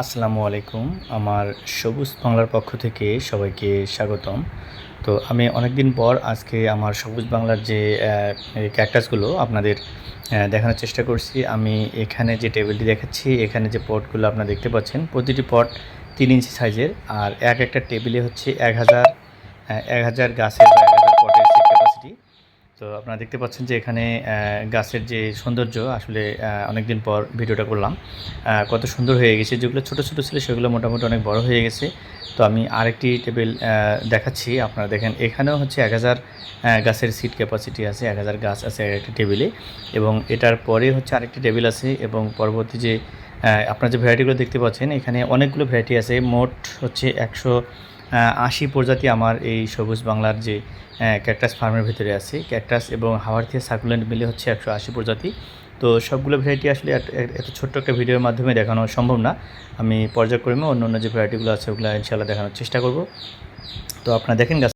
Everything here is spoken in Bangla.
আসসালামু আলাইকুম। আমার সবুজ বাংলার পক্ষ থেকে সবাইকে স্বাগতম। তো আমি অনেক দিন পর আজকে আমার সবুজ বাংলার যে ক্যাকটাসগুলো আপনাদের দেখানোর চেষ্টা করছি। আমি এখানে যে টেবিলটি দেখাচ্ছি, এখানে যে পটগুলো আপনারা দেখতে পাচ্ছেন, প্রতিটি পট তিন ইঞ্চি সাইজের আর এক একটা টেবিলে হচ্ছে এক হাজার এক হাজার গাছের বা এক হাজার পটের সিট ক্যাপাসিটি তো আপনারা দেখতে পাচ্ছেন যে এখানে গাছের যে সৌন্দর্য, আসলে অনেকদিন পর ভিডিওটা করলাম। কত সুন্দর হয়ে গেছে। যেগুলো ছোট ছোট ছিল, সেগুলো মোটামুটি অনেক বড় হয়ে গেছে। তো আমি আরেকটি টেবিল দেখাচ্ছি। আপনারা দেখেন, এখানেও হচ্ছে এক হাজার গাছের সিট ক্যাপাসিটি আছে, এক হাজার গাছ আছে এক একটি টেবিলে এবং এটার পরে হচ্ছে আরেকটি টেবিল আছে এবং পরবর্তী যে আপনারা যে ভ্যারাইটিগুলো দেখতে পাচ্ছেন, এখানে অনেকগুলো ভ্যারাইটি আছে। মোট হচ্ছে একশো আশি প্রজাতি আমার এই সবুজ বাংলার যে ক্যাকটাস ফার্মের ভিতরে আছে। ক্যাকটাস এবং হাওয়ার্থিয়া সার্কুলেন্ট মিলে হচ্ছে একশো আশি প্রজাতি। তো সবগুলো ভ্যারাইটি আসলে এত- ছোট্ট একটা ভিডিওর মাধ্যমে দেখানো সম্ভব না। আমি পর্যায়ক্রমে অন্য অন্য যে ভ্যারাইটিগুলো আছে ওগুলো ইনশাল্লাহ দেখানোর চেষ্টা করব। তো আপনারা দেখেন গাছ